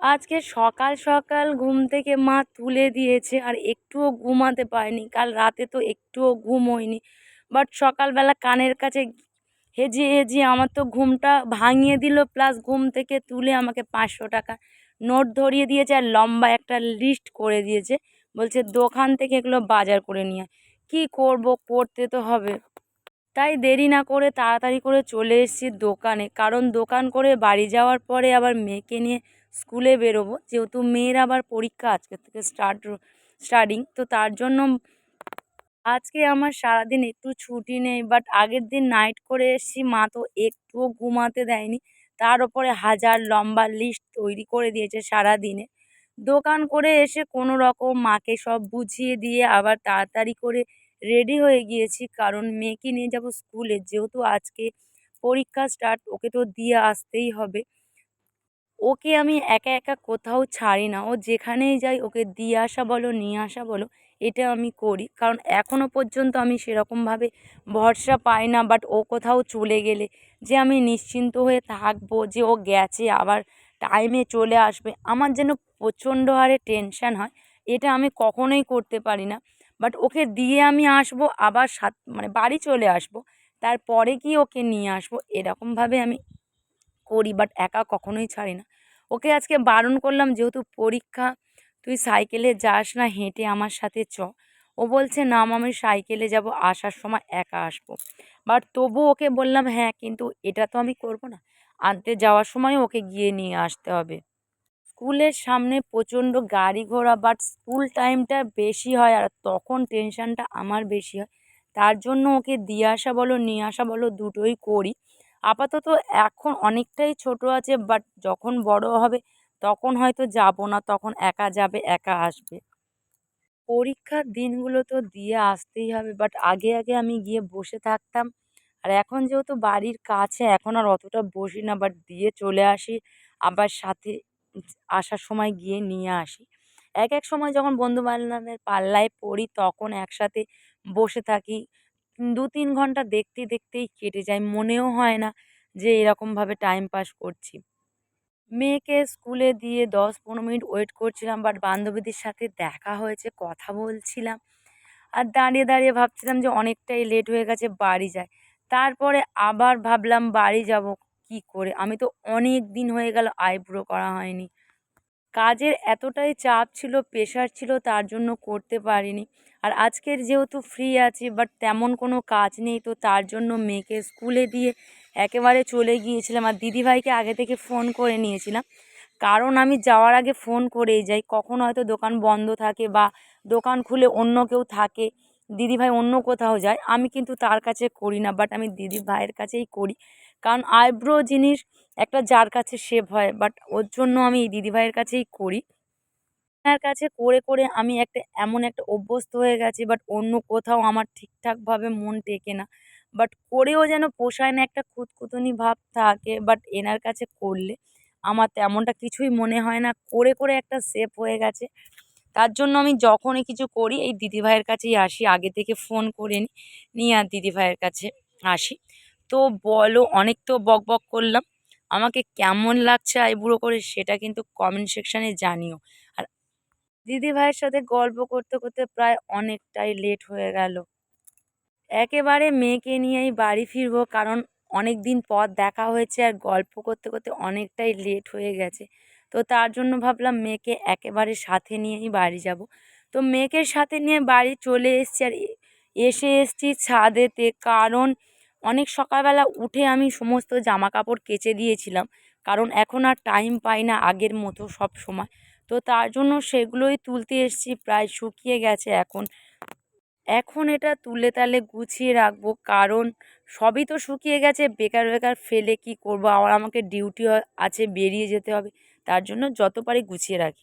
আজকে সকাল সকাল ঘুম থেকে মা তুলে দিয়েছে আর একটুও ঘুমাতে পারিনি। কাল রাতে তো একটুও ঘুম হয়নি। বাট সকালবেলা কানের কাছে হেজিয়ে হেজিয়ে আমার তো ঘুমটা ভাঙিয়ে দিল প্লাস ঘুম থেকে তুলে আমাকে পাঁচশো টাকা নোট ধরিয়ে দিয়েছে আর লম্বা একটা লিস্ট করে দিয়েছে। বলছে, দোকান থেকে এগুলো বাজার করে নিয়ে কী করব, করতে তো হবে। তাই দেরি না করে তাড়াতাড়ি করে চলে এসেছি দোকানে। কারণ দোকান করে বাড়ি যাওয়ার পরে আবার মেয়েকে নিয়ে স্কুলে বেরোবো। যেহেতু মেয়ের আবার পরীক্ষা আজকে থেকে স্টার্ট স্টার্টিং তো তার জন্য আজকে আমার সারাদিন একটু ছুটি নেই বাট আগের দিন নাইট করে এসেছি। মা তো একটুও ঘুমাতে দেয়নি। তার ওপরে হাজার লম্বা লিস্ট তৈরি করে দিয়েছে সারাদিনে। দোকান করে এসে কোনো রকম মাকে সব বুঝিয়ে দিয়ে আবার তাড়াতাড়ি করে রেডি হয়ে গিয়েছি। কারণ মেয়েকে নিয়ে যাব স্কুলে। যেহেতু আজকে পরীক্ষা স্টার্ট ওকে তো দিয়ে আসতেই হবে। ওকে আমি একা একা কোথাও ছাড়ি না। ও যেখানেই যাই ওকে দিয়ে আসা বলো, নিয়ে আসা বলো, এটা আমি করি। কারণ এখনও পর্যন্ত আমি সেরকমভাবে ভরসা পাই না বাট ও কোথাও চলে গেলে যে আমি নিশ্চিন্ত হয়ে থাকব যে ও গেছে, আবার টাইমে চলে আসবে। আমার যেন প্রচণ্ড হারে টেনশান হয়, এটা আমি কখনোই করতে পারি না। বাট ওকে দিয়ে আমি আসব, আবার সাত মানে বাড়ি চলে আসব, তারপরে কি ওকে নিয়ে আসব, এরকমভাবে আমি করি বাট একা কখনোই ছাড়ি না। ওকে আজকে বারণ করলাম, যেহেতু পরীক্ষা, তুই সাইকেলে যাস না, হেঁটে আমার সাথে চ। ও বলছে, না আমি সাইকেলে যাব, আসার সময় একা আসব। বাট তবু ওকে বললাম হ্যাঁ কিন্তু এটা তো আমি করব না। আনতে যাওয়ার সময় ওকে গিয়ে নিয়ে আসতে হবে। স্কুলের সামনে প্রচণ্ড গাড়ি ঘোড়া, বাট স্কুল টাইমটা বেশি হয় আর তখন টেনশানটা আমার বেশি হয়। তার জন্য ওকে দিয়ে আসা বলো, নিয়ে আসা বলো, দুটোই করি। আপাতত এখন অনেকটাই ছোট আছে বাট যখন বড় হবে তখন হয়তো যাব না, তখন একা যাবে, একা আসবে। পরীক্ষার দিনগুলো তো দিয়ে আসতেই হবে বাট আগে আগে আমি গিয়ে বসে থাকতাম। আর এখন যেহেতু বাড়ির কাছে, এখন আর অতটা বসি না বাট দিয়ে চলে আসি। আবার সাথে আসার সময় গিয়ে নিয়ে আসি। এক এক সময় যখন বন্ধুবান্ধবের পাল্লায় পড়ি, তখন একসাথে বসে থাকি। দু তিন ঘণ্টা দেখতে, দেখতেই কেটে যায়। মনেও হয় না যে এরকমভাবে টাইম পাস করছি। মেয়েকে স্কুলে দিয়ে দশ পনেরো মিনিট ওয়েট করছিলাম বাট বান্ধবীদের সাথে দেখা হয়েছে, কথা বলছিলাম। আর দাঁড়িয়ে দাঁড়িয়ে ভাবছিলাম যে অনেকটাই লেট হয়ে গেছে, বাড়ি যায় তারপরে আবার ভাবলাম, বাড়ি যাব কি করে? আমি তো অনেক দিন হয়ে গেল আইব্রো করা হয়নি। কাজের এতটাই চাপ ছিল প্রেশার ছিল তার জন্য করতে পারিনি। আর আজকের যেহেতু ফ্রি আছি বাট তেমন কোনো কাজ নেই, তো তার জন্য মেয়েকে স্কুলে দিয়ে একেবারে চলে গিয়েছিলাম। আর দিদিভাইকে আগে থেকে ফোন করে নিয়েছিলাম। কারণ আমি যাওয়ার আগে ফোন করেই যাই। কখন হয়তো দোকান বন্ধ থাকে বা দোকান খুলে অন্য কেউ থাকে, দিদিভাই অন্য কোথাও যায়, আমি কিন্তু তার কাছে করি না বাট আমি দিদিভাইয়ের কাছেই করি। কারণ আইব্রো জিনিস একটা যার কাছে শেভ হয় বাট ওর জন্য আমি এই দিদিভাইয়ের কাছেই করি। তার কাছে করে করে আমি একটা এমন একটা অভ্যস্ত হয়ে গেছি বাট অন্য কোথাও আমার ঠিকঠাকভাবে মন টেকে না। বাট করেও যেন পোষায় না একটা খুঁতখুঁতুনি ভাব থাকে বাট এনার কাছে করলে আমার তেমনটা কিছুই মনে হয় না। করে করে একটা সেফ হয়ে গেছে। তার জন্য আমি যখনই কিছু করি, এই দিদিভাইয়ের কাছেই আসি। আগে থেকে ফোন করে নিই নিয়ে আর দিদিভাইয়ের কাছে আসি। তো বলো, অনেক তো বক বক করলাম। আমাকে কেমন লাগছে আইবুড়ো করে সেটা কিন্তু কমেন্ট সেকশানে জানিও। আর দিদিভাইয়ের সাথে গল্প করতে করতে প্রায় অনেকটাই লেট হয়ে গেল। একেবারে মেয়েকে নিয়েই বাড়ি ফিরবো, কারণ অনেক দিন পর দেখা হয়েছে আর গল্প করতে করতে অনেকটাই লেট হয়ে গেছে। তো তার জন্য ভাবলাম মেয়েকে একেবারে সাথে নিয়েই বাড়ি যাব। তো মেয়েকে সাথে নিয়ে বাড়ি চলে এসছি আর এসে এসছি ছাদেতে, কারণ অনেক সকালবেলা উঠে আমি সমস্ত জামা কাপড় কেচে দিয়েছিলাম, কারণ এখন আর টাইম পাই না আগের মতো সব সময়। তো তার জন্য সেগুলোই তুলতে এসছি, প্রায় শুকিয়ে গেছে এখন। এখন এটা তুলে তালে গুছিয়ে রাখব, কারণ সবই তো শুকিয়ে গেছে, বেকার বেকার ফেলে কি করব? আবার আমাকে ডিউটি আছে, বেরিয়ে যেতে হবে। তার জন্য যত পারি গুছিয়ে রাখি।